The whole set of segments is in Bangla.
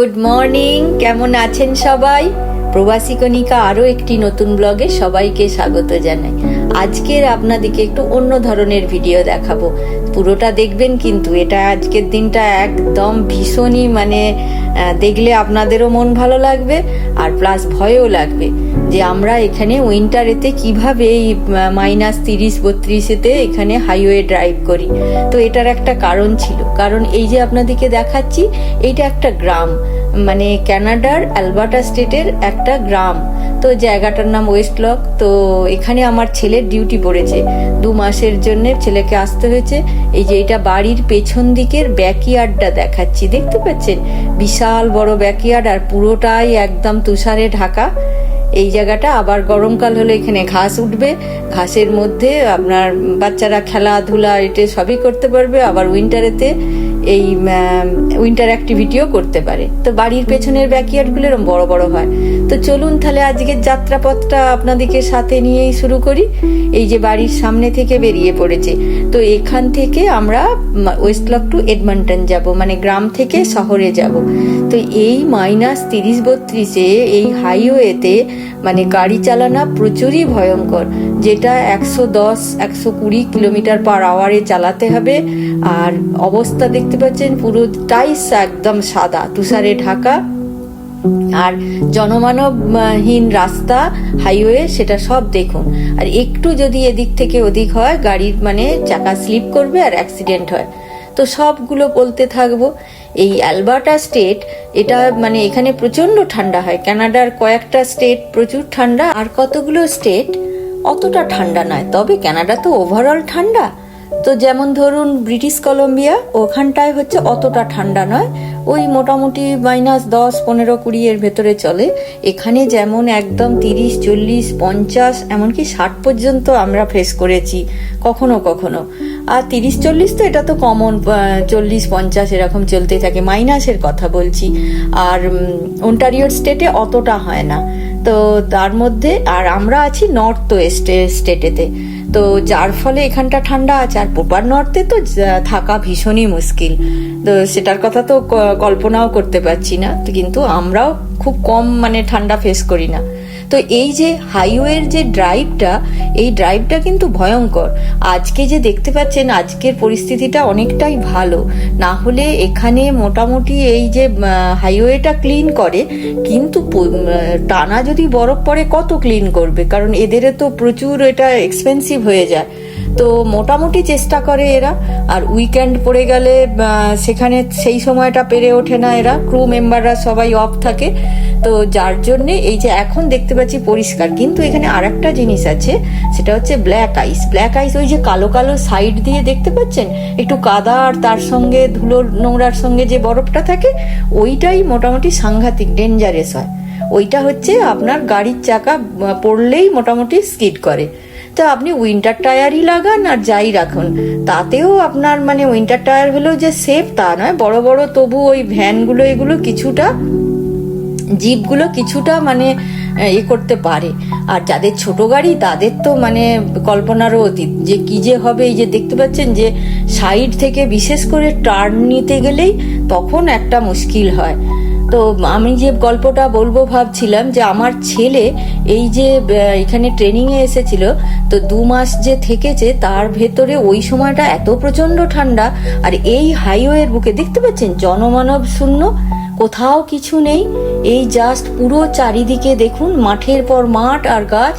গুড মর্নিং কেমন আছেন সবাই? প্রবাসী কণিকা আরও একটি নতুন ব্লগে সবাইকে স্বাগত জানাই। আজকের আপনাদেরকে একটু অন্য ধরনের ভিডিও দেখাবো। পুরোটা দেখবেন কিন্তু এটা আজকের দিনটা একদম ভীষণই মানে দেখলে আপনাদেরও মন ভালো লাগবে আর প্লাস ভয়ও লাগবে। যে আমরা এখানে উইন্টারেতে কীভাবে এই মাইনাস তিরিশ বত্রিশেতে এখানে হাইওয়ে ড্রাইভ করি। তো এটার একটা কারণ ছিল। কারণ এই যে আপনাদেরকে দেখাচ্ছি, এইটা একটা গ্রাম। মানে ক্যানাডার অ্যালবার্টা স্টেটের একটা গ্রাম। তো জায়গাটার নাম ওয়েস্টলক তো এখানে আমার ছেলের ডিউটি পড়েছে। দু মাসের জন্য ছেলেকে আসতে হয়েছে। এই যে এটা বাড়ির পেছন দিকের ব্যাকইয়ার্ডটা দেখাচ্ছি। দেখতে পাচ্ছেন? বিশাল বড় ব্যাকইয়ার্ড আর পুরোটাই একদম তুষারে ঢাকা। এই জায়গাটা। আবার গরমকাল হলে এখানে ঘাস উঠবে। ঘাসের মধ্যে আপনার বাচ্চারা খেলাধুলা, এটা সবই করতে পারবে। আবার উইন্টারেতে এই উইন্টার অ্যাক্টিভিটিও করতে পারে। তো বাড়ির পেছনের ব্যাকইয়ার্ডগুলো এরকম বড় বড় হয়। তো চলুন তাহলে আজকের যাত্রাপথটা আপনাদেরকে সাথে নিয়েই শুরু করি। এই যে বাড়ির সামনে থেকে বেরিয়ে পড়েছে। তো এখান থেকে আমরা ওয়েস্টলক টু এডমন্টন যাব। মানে গ্রাম থেকে শহরে যাব। তো এই মাইনাস তিরিশ বত্রিশে এই হাইওয়েতে মানে গাড়ি চালানো প্রচুরই ভয়ঙ্কর। যেটা একশো দশ, একশো কুড়ি কিলোমিটার পার আওয়ারে চালাতে হবে। আর অবস্থা দেখতে পাচ্ছেন, পুরোটাই একদম সাদা, তুষারে ঢাকা। আর জনমানবহীন রাস্তা হাইওয়ে সেটা সব দেখুন। আর একটু যদি এদিক থেকে ওদিক হয়, গাড়ির মানে চাকা স্লিপ করবে আর অ্যাক্সিডেন্ট হয়। তো সবগুলো বলতে থাকব, এই অ্যালবার্টা স্টেট, এটা মানে এখানে প্রচণ্ড ঠান্ডা হয়। কানাডার কয়েকটা স্টেট প্রচুর ঠান্ডা। আর কতগুলো স্টেট অতটা ঠান্ডা নয়, তবে কানাডা তো ওভারঅল ঠান্ডা। তো যেমন ধরুন, ব্রিটিশ কলম্বিয়া, ওখানটায় হচ্ছে অতটা ঠান্ডা নয়। ওই মোটামুটি মাইনাস দশ, পনেরো, কুড়ি এর ভেতরে চলে। এখানে যেমন একদম তিরিশ, চল্লিশ, পঞ্চাশ, এমনকি ষাট পর্যন্ত আমরা ফেস করেছি, কখনো কখনো। আর তিরিশ, চল্লিশ তো এটা তো কমন চল্লিশ, পঞ্চাশ এরকম চলতে থাকে মাইনাসের কথা বলছি। আর ওন্টারিওর স্টেটে অতটা হয় না। তো তার মধ্যে আর আমরা আছি নর্থ ওয়েস্টে স্টেটেতে তো যার ফলে এখানটা ঠান্ডা আছে, আর পোপার নর্থে তো থাকা ভীষণই মুশকিল। তো সেটার কথা তো কল্পনাও করতে পারছি না। কিন্তু আমরাও খুব কম মানে ঠান্ডা ফেস করি না। তো এই যে হাইওয়ের যে ড্রাইভটা এই ড্রাইভটা কিন্তু ভয়ঙ্কর। আজকে যে দেখতে পাচ্ছেন, আজকের পরিস্থিতিটা অনেকটাই ভালো। না হলে এখানে মোটামুটি এই যে হাইওয়েটা ক্লিন করে, কিন্তু টানা যদি বরফ পড়ে, কত ক্লিন করবে? কারণ এদের তো প্রচুর এটা এক্সপেন্সিভ হয়ে যায়। তো মোটামুটি চেষ্টা করে এরা। আর উইকেন্ড পড়ে গেলে সেখানে সেই সময়টা পেরে ওঠে না এরা। ক্রু মেম্বাররা সবাই অফ থাকে। তো যার জন্যে এই যে এখন দেখতে পাচ্ছি পরিষ্কার। কিন্তু এখানে আর একটা জিনিস আছে, সেটা হচ্ছে ব্ল্যাক আইস ব্ল্যাক আইস ওই যে কালো কালো সাইড দিয়ে দেখতে পাচ্ছেন? একটু কাদা আর তার সঙ্গে ধুলোর নোংরার সঙ্গে যে বরফটা থাকে, ওইটাই মোটামুটি সাংঘাতিক ডেঞ্জারেস হয়। ওইটা হচ্ছে আপনার গাড়ির চাকা পড়লেই মোটামুটি স্কিড করে। তো আপনি উইন্টার টায়ারই লাগান আর যাই রাখুন। তাতেও আপনার মানে উইন্টার টায়ার হলেও যে সেফ তা নয়। বড় বড় তবু ওই ভ্যানগুলো এগুলো কিছুটা জিপগুলো কিছুটা মানে এ করতে পারে। আর যাদের ছোট গাড়ি, তাদের তো মানে কল্পনারও অতীত। যে কি যে হবে, এই যে দেখতে পাচ্ছেন যে সাইড থেকে বিশেষ করে টার্ন নিতে গেলেই তখন একটা মুশকিল হয়। তো আমি যে গল্পটা বলব ভাবছিলাম যে আমার ছেলে এই যে এখানে ট্রেনিংয়ে এসেছিল, তো দু মাস যে থেকেছে, তার ভেতরে ওই সময়টা এত প্রচণ্ড ঠান্ডা, আর এই হাইওয়ের বুকে দেখতে পাচ্ছেন? জনমানব শূন্য, কোথাও কিছু নেই, এই জাস্ট পুরো চারিদিকে দেখুন, মাঠের পর মাঠ আর গাছ,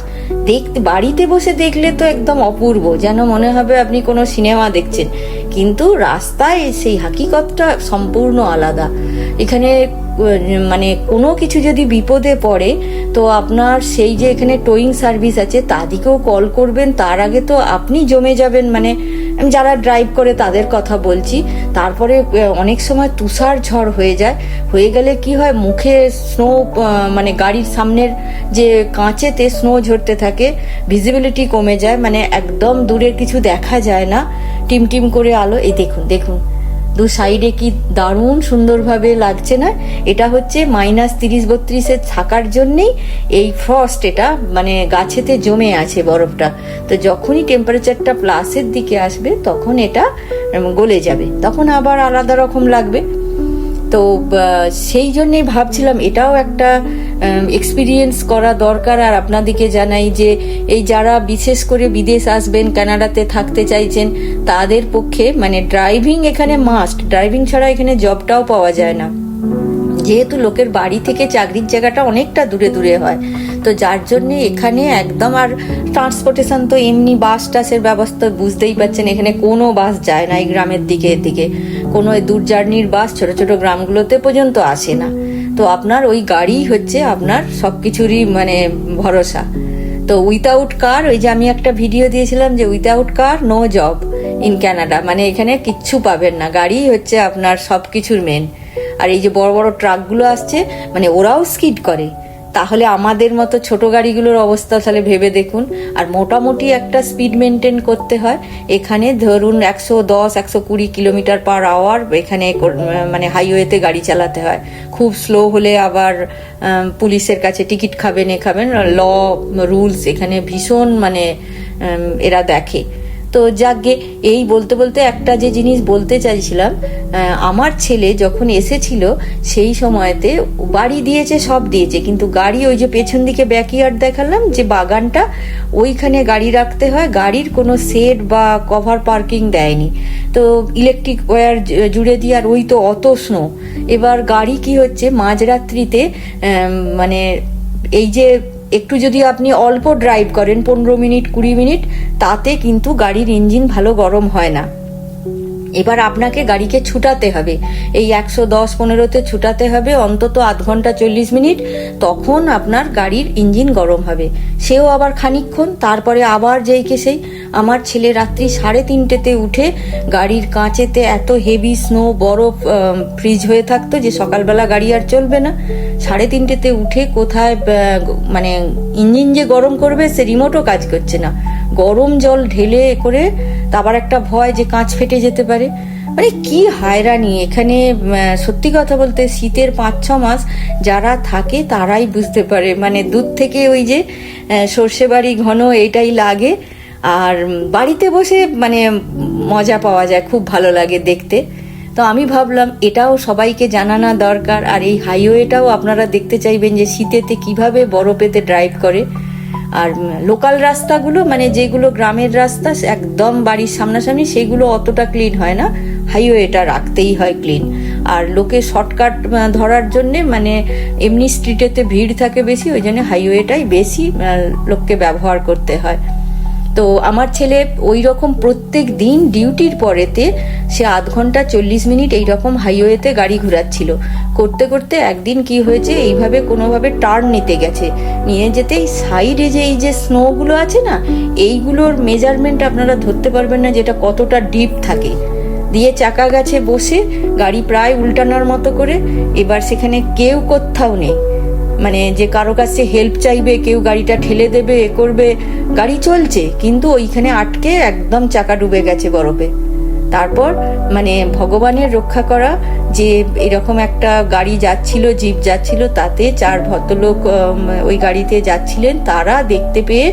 দেখতে, বাড়িতে বসে দেখলে তো একদম অপূর্ব, যেন মনে হবে আপনি কোনো সিনেমা দেখছেন। কিন্তু রাস্তায় সেই হাকিকতটা সম্পূর্ণ আলাদা। এখানে মানে কোনো কিছু যদি বিপদে পড়ে, তো আপনার সেই যে এখানে টোয়িং সার্ভিস আছে তাদেরকেও কল করবেন। তার আগে তো আপনি জমে যাবেন। মানে যারা ড্রাইভ করে তাদের কথা বলছি। তারপরে অনেক সময় তুষার ঝড় হয়ে যায়। হয়ে গেলে কি হয়, মুখে স্নো মানে গাড়ির সামনের যে কাঁচেতে স্নো ঝরতে থাকে ভিজিবিলিটি কমে যায়। মানে একদম দূরের কিছু দেখা যায় না। টিম টিম করে আলো। এই দেখুন দেখুন। দু সাইডে কি দারুণ সুন্দরভাবে লাগছে না? এটা হচ্ছে মাইনাস তিরিশ বত্রিশে থাকার জন্যেই এই ফ্রস্ট এটা মানে গাছেতে জমে আছে বরফটা। তো যখনই টেম্পারেচারটা প্লাসের দিকে আসবে, তখন এটা গলে যাবে। তখন আবার আলাদা রকম লাগবে। তো সেই জন্যেই ভাবছিলাম এটাও একটা এক্সপিরিয়েন্স করা দরকার। আর আপনাদেরকে জানাই যে, এই যারা বিশেষ করে বিদেশ আসবেন, কানাডাতে থাকতে চাইছেন, তাদের পক্ষে মানে ড্রাইভিং এখানে মাস্ট ড্রাইভিং ছাড়া এখানে জবটাও পাওয়া যায় না। যেহেতু লোকের বাড়ি থেকে চাকরির জায়গাটা অনেকটা দূরে দূরে হয়। তো যার জন্য এখানে একদম আর ট্রান্সপোর্টেশন তো এমনি বাস টাসের ব্যবস্থা বুঝতেই পাচ্ছেন এখানে কোনো বাস যায় না এই গ্রামের দিকে এদিকে। কোনো দূর জার্নির বাস ছোট ছোট গ্রামগুলোতে পর্যন্ত আসে না। তো আপনার ওই গাড়ি হচ্ছে আপনার সব কিছুরই মানে ভরসা। তো উইথাউট কার ওই যে আমি একটা ভিডিও দিয়েছিলাম যে without car no job in Canada মানে এখানে কিচ্ছু পাবেন না, গাড়ি হচ্ছে আপনার সব কিছুর মেন আর এই যে বড় বড় ট্রাকগুলো আসছে মানে ওরাও স্কিড করে। তাহলে আমাদের মতো ছোট গাড়িগুলোর অবস্থা তাহলে ভেবে দেখুন। আর মোটামুটি একটা স্পিড মেনটেন করতে হয়। এখানে ধরুন একশো দশ, একশো কুড়ি কিলোমিটার পার আওয়ার এখানে মানে হাইওয়েতে গাড়ি চালাতে হয়। খুব স্লো হলে আবার পুলিশের কাছে টিকিট খাবেন, এ খাবেন। ল রুলস এখানে ভীষণ মানে এরা দেখে। তো যাকগে এই বলতে বলতে একটা যে জিনিস বলতে চাইছিলাম আমার ছেলে যখন এসেছিল সেই সময়তে বাড়ি দিয়েছে, সব দিয়েছে। কিন্তু গাড়ি ওই যে পেছন দিকে ব্যাকইয়ার্ড দেখালাম, যে বাগানটা, ওইখানে গাড়ি রাখতে হয়। গাড়ির কোনো সেট বা কভার পার্কিং দেয়নি। তো ইলেকট্রিক ওয়্যার জুড়ে দিয়ে, আর ওই তো অত স্নো এবার গাড়ি কি হচ্ছে, মাঝরাত্রিতে মানে এই যে একটু যদি আপনি অল্প ড্রাইভ করেন, পনেরো মিনিট, কুড়ি মিনিট, তাতে কিন্তু গাড়ির ইঞ্জিন ভালো গরম হয় না। এবার আপনাকে গাড়িকে ছুটাতে হবে। এই একশো দশ পনেরোতে ছুটাতে হবে, অন্তত আধ ঘণ্টা চল্লিশ মিনিট, তখন আপনার গাড়ির ইঞ্জিন গরম হবে। সেও আবার খানিক্ষণ তারপরে আবার যেইকে সেই আমার ছেলে রাত্রি সাড়ে তিনটেতে উঠে গাড়ির কাঁচেতে এত হেভি স্নো বরফ ফ্রিজ হয়ে থাকতো যে সকালবেলা গাড়ি আর চলবে না। সাড়ে তিনটেতে উঠে কোথায় মানে ইঞ্জিন যে গরম করবে সে রিমোটও কাজ করছে না। গরম জল ঢেলে করে তারপর একটা ভয় যে কাঁচ ফেটে যেতে পারে। মানে কি হায়রানি! এখানে সত্যি কথা বলতে শীতের পাঁচ, ছ মাস যারা থাকে তারাই বুঝতে পারে। মানে দূর থেকে ওই যে সর্ষে বাড়ি ঘন, এটাই লাগে। আর বাড়িতে বসে মানে মজা পাওয়া যায়, খুব ভালো লাগে দেখতে। তো আমি ভাবলাম, এটাও সবাইকে জানানো দরকার, আর এই হাইওয়েটাও আপনারা দেখতে চাইবেন যে শীতেতে কীভাবে বরফেতে ড্রাইভ করে। আর লোকাল রাস্তাগুলো মানে যেগুলো গ্রামের রাস্তা, একদম বাড়ির সামনাসামনি, সেগুলো অতটা ক্লিন হয় না। হাইওয়েটা রাখতেই হয় ক্লিন আর লোকে শর্টকাট ধরার জন্যে মানে এমনি স্ট্রিটেতে ভিড় থাকে বেশি, ওই জন্য হাইওয়েটাই বেশি লোককে ব্যবহার করতে হয়। তো আমার ছেলে ওই রকম প্রত্যেক দিন ডিউটির পরেতে সে আধ ঘণ্টা চল্লিশ মিনিট এই রকম হাইওয়েতে গাড়ি ঘোরাচ্ছিল। করতে করতে একদিন কি হয়েছে, এইভাবে কোনোভাবে টার্ন নিতে গেছে। নিয়ে যেতে এই সাইডে যে এই যে স্নোগুলো আছে না, এইগুলোর মেজারমেন্ট আপনারা ধরতে পারবেন না যেটা কতটা ডিপ থাকে। দিয়ে চাকা গাছে বসে গাড়ি প্রায় উল্টানোর মতো করে, এবার সেখানে কেউ কোথাও নেই। মানে যে কারও কাছে হেল্প চাইবে, কেউ গাড়িটা ঠেলে দেবে, এ করবে, গাড়ি চলছে, কিন্তু ওইখানে আটকে একদম চাকা ডুবে গেছে বরফে। তারপর মানে ভগবানের রক্ষা করা, যে এরকম একটা গাড়ি যাচ্ছিল, জিপ যাচ্ছিল, তাতে চার ভদ্রলোক ওই গাড়িতে যাচ্ছিলেন। তারা দেখতে পেয়ে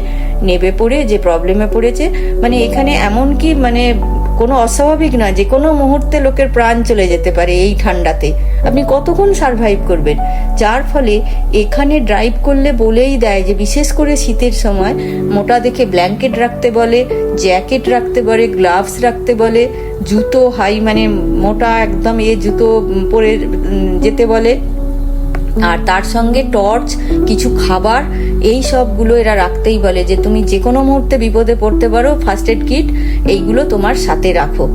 নেবে পড়ে, যে প্রবলেমে পড়েছে। মানে এখানে এমন কি মানে কোনো অস্বাভাবিক না যে কোনো মুহূর্তে লোকের প্রাণ চলে যেতে পারে এই ঠান্ডাতে। আপনি কতক্ষণ সারভাইভ করবেন? যার ফলে এখানে ড্রাইভ করলে বলেই দেয় যে বিশেষ করে শীতের সময় মোটা দেখে ব্ল্যাঙ্কেট রাখতে বলে জ্যাকেট রাখতে বলে গ্লাভস রাখতে বলে, জুতো হাই মানে মোটা একদম এ জুতো পরে যেতে বলে। আর তার সঙ্গে টর্চ, কিছু খাবার, এই সবগুলো এরা রাখতেই বলে যে তুমি যে কোনো মুহূর্তে বিপদে পড়তে পারো ফার্স্ট এড কিট এইগুলো তোমার সাথে রাখো।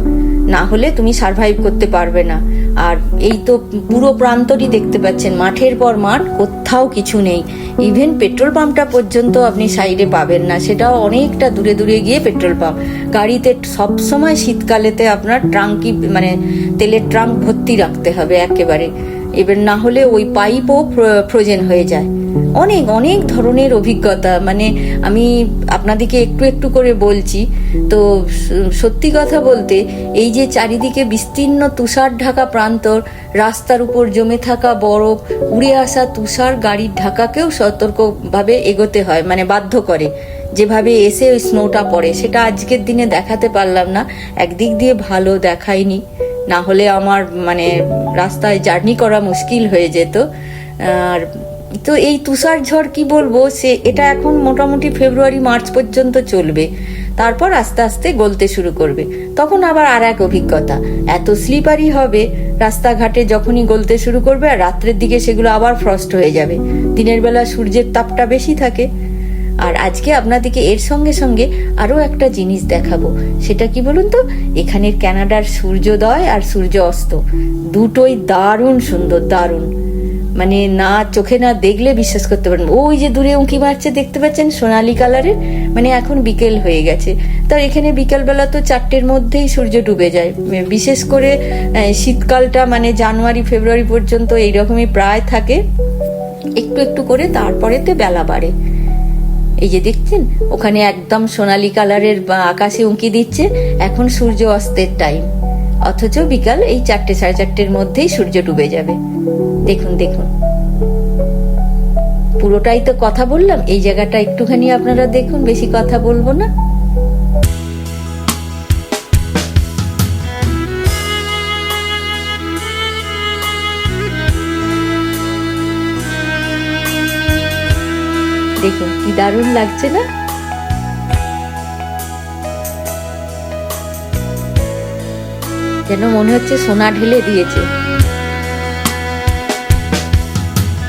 না হলে তুমি সার্ভাইভ করতে পারবে না। আর এই তো পুরো প্রান্তরই দেখতে পাচ্ছেন, মাঠের পর মাঠ, কোথাও কিছু নেই। ইভেন পেট্রোল পাম্পটা পর্যন্ত আপনি সাইডে পাবেন না, সেটাও অনেকটা দূরে দূরে গিয়ে পেট্রোল পাম্প গাড়িতে সবসময় শীতকালেতে আপনার ট্রাঙ্কি মানে তেলের ট্রাঙ্ক ভর্তি রাখতে হবে একেবারে। এবার না হলে ওই পাইপও ফ্রোজেন হয়ে যায়। অনেক অনেক ধরনের অভিজ্ঞতা। মানে আমি আপনাদেরকে একটু একটু করে বলছি। তো সত্যি কথা বলতে এই যে চারিদিকে বিস্তীর্ণ তুষার ঢাকা প্রান্তর, রাস্তার উপর জমে থাকা বরফ, উড়ে আসা তুষার গাড়ির ঢাকাকেও সতর্কভাবে এগোতে হয় মানে বাধ্য করে। যেভাবে এসে ওই স্নোটা পড়ে, সেটা আজকের দিনে দেখাতে পারলাম না। একদিক দিয়ে ভালো দেখায়নি। না হলে আমার মানে রাস্তায় জার্নি করা মুশকিল হয়ে যেত। আর তো এই তুষার ঝড় কি বলব, সে এটা এখন মোটামুটি ফেব্রুয়ারি, মার্চ পর্যন্ত চলবে। তারপর আস্তে আস্তে গলতে শুরু করবে। তখন আবার আর এক অভিজ্ঞতা, এত স্লিপারি হবে, রাস্তাঘাটে যখনই গলতে শুরু করবে আর রাত্রের দিকে সেগুলো আবার ফ্রস্ট হয়ে যাবে। দিনের বেলা সূর্যের তাপটা বেশি থাকে। আর আজকে আপনাদেরকে এর সঙ্গে সঙ্গে আরও একটা জিনিস দেখাবো। সেটা কি বলুন তো? এখানের ক্যানাডার সূর্যোদয় আর সূর্য অস্ত। দুটোই দারুণ সুন্দর, দারুণ। মানে না, চোখে না দেখলে বিশ্বাস করতে পারেন ওই যে দূরে উঁকি মারছে, দেখতে পাচ্ছেন? সোনালি কালারের। মানে এখন বিকেল হয়ে গেছে। তো এখানে বিকেলবেলা তো চারটের মধ্যেই সূর্য ডুবে যায়। বিশেষ করে শীতকালটা মানে জানুয়ারি, ফেব্রুয়ারি পর্যন্ত এইরকমই প্রায় থাকে। একটু একটু করে তারপরেতে বেলা বাড়ে। এই যে দেখছেন, ওখানে একদম সোনালি কালারের আকাশে উঁকি দিচ্ছে, এখন সূর্য অস্তের টাইম অথচ বিকাল এই চারটে সাড়ে চারটের মধ্যেই সূর্য ডুবে যাবে। দেখুন দেখুন। পুরোটাই তো কথা বললাম, এই জায়গাটা একটুখানি আপনারা দেখুন, বেশি কথা বলব না। দেখুন, কি দারুণ লাগছে না? যেন মনে হচ্ছে সোনা ঢেলে দিয়েছে।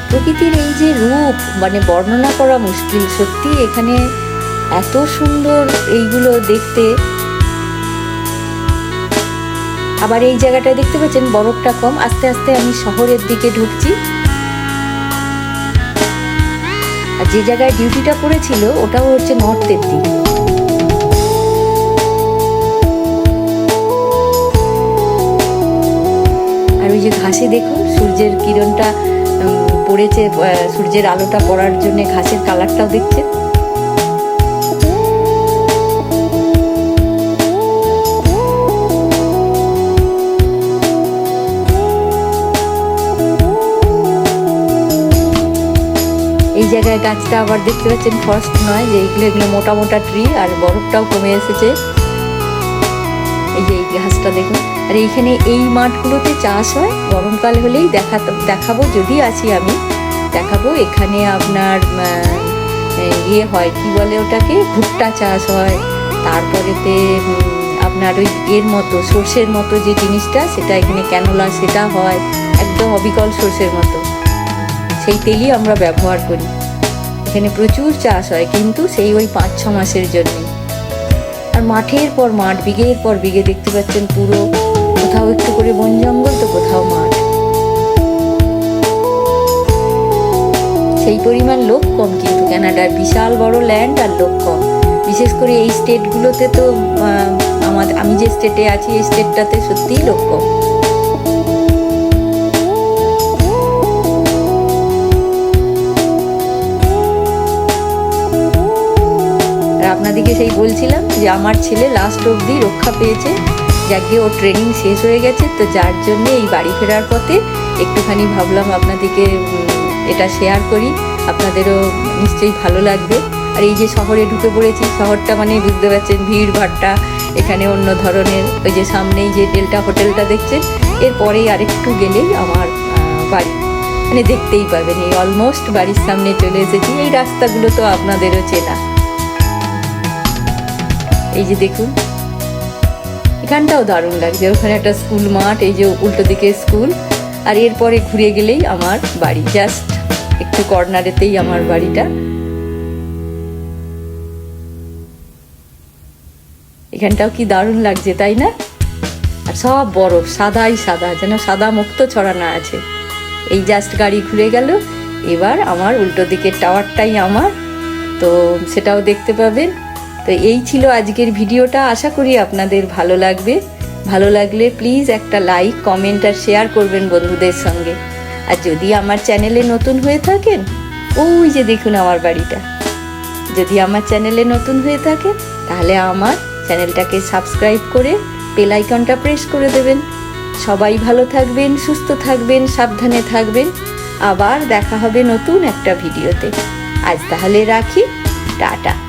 প্রকৃতির এই যে রূপ মানে বর্ণনা করা মুশকিল, সত্যি এখানে এত সুন্দর এইগুলো দেখতে। আবার এই জায়গাটায় দেখতে পাচ্ছেন, বরফটা কম। আস্তে আস্তে আমি শহরের দিকে ঢুকছি। যে জায়গায় ডিউটিটা পড়েছিল ওটাও হচ্ছে নর্থের দিক। আর ওই যে ঘাসে দেখুন, সূর্যের কিরণটা পড়েছে সূর্যের আলোটা পড়ার জন্য ঘাসের কালারটাও দেখছে এই জায়গায় গাছটা আবার দেখতে পাচ্ছেন ফরেস্ট নয়, যে এগুলো এগুলো মোটা মোটা ট্রি আর বরফটাও কমে এসেছে। এই যে এই ঘাসটা দেখুন। আর এইখানে এই মাঠগুলোতে চাষ হয়, গরমকাল হলেই দেখা দেখাবো, যদি আছি আমি, দেখাবো এখানে আপনার ইয়ে হয়, কি বলে ওটাকে? ভুট্টা চাষ হয়। তারপরেতে আপনার ওই এর মতো, সর্ষের মতো যে জিনিসটা, সেটা এখানে ক্যানোলা সেটা হয়, একদম অবিকল সর্ষের মতো। সেই তেলই আমরা ব্যবহার করি। এখানে প্রচুর চাষ হয়, কিন্তু সেই ওই পাঁচ ছ মাসের জন্যে। আর মাঠের পর মাঠ, বিঘের পর বিঘে দেখতে পাচ্ছেন পুরো কোথাও একটু করে বন জঙ্গল, তো কোথাও মাঠ। সেই পরিমাণ লোক কম, কিন্তু কানাডার বিশাল বড় ল্যান্ড আর লোক কম। বিশেষ করে এই স্টেটগুলোতে তো আমাদের, আমি যে স্টেটে আছি, এই স্টেটটাতে সত্যিই লোক কম। আর আপনাদেরকে সেই বলছিলাম যে আমার ছেলে লাস্ট অবধি রক্ষা পেয়েছে, যাকে ওর ট্রেনিং শেষ হয়ে গেছে, তো যার জন্য এই বাড়ি ফেরার পথে একটুখানি ভাবলাম আপনাদেরকে এটা শেয়ার করি। আপনাদেরও নিশ্চয়ই ভালো লাগবে। আর এই যে শহরে ঢুকে পড়েছি, শহরটা মানে বুঝতে পারছেন, ভিড় ভাট্টা, এখানে অন্য ধরনের, ওই যে সামনেই যে ডেল্টা হোটেলটা দেখছেন এরপরেই আরেকটু গেলেই আমার বাড়ি। মানে দেখতেই পাবেন, এই অলমোস্ট বাড়ির সামনে চলে এসেছি, এই রাস্তাগুলো তো আপনাদেরও চেনা। এই যে দেখুন। এখানটাও দারুণ লাগছে। ওখানে একটা স্কুল মাঠ, এই যে উল্টো দিকে স্কুল। আর এরপরে ঘুরে গেলেই আমার বাড়ি। জাস্ট একটু কর্নারেতেই আমার বাড়িটা। এখানটাও কি দারুণ লাগছে, তাই না? আর সব বরফ, সাদাই সাদা, যেন সাদা মুক্ত ছড়ানো আছে। এই জাস্ট গাড়ি ঘুরে গেল। এবার আমার উল্টো দিকের টাওয়ারটাই আমার। তো সেটাও দেখতে পাবেন। তো এই ছিল আজকের ভিডিওটা। আশা করি আপনাদের ভালো লাগবে। ভালো লাগলে প্লিজ একটা লাইক কমেন্ট আর শেয়ার করবেন বন্ধুদের সঙ্গে। আর যদি আমার চ্যানেলে নতুন হয়ে থাকেন, ওই যে দেখুন আমার বাড়িটা। যদি আমার চ্যানেলে নতুন হয়ে থাকে, তাহলে আমার চ্যানেলটাকে সাবস্ক্রাইব করে বেল আইকনটা প্রেস করে দেবেন। সবাই ভালো থাকবেন, সুস্থ থাকবেন, সাবধানে থাকবেন। আবার দেখা হবে নতুন একটা ভিডিওতে। আজ তাহলে রাখি। টাটা।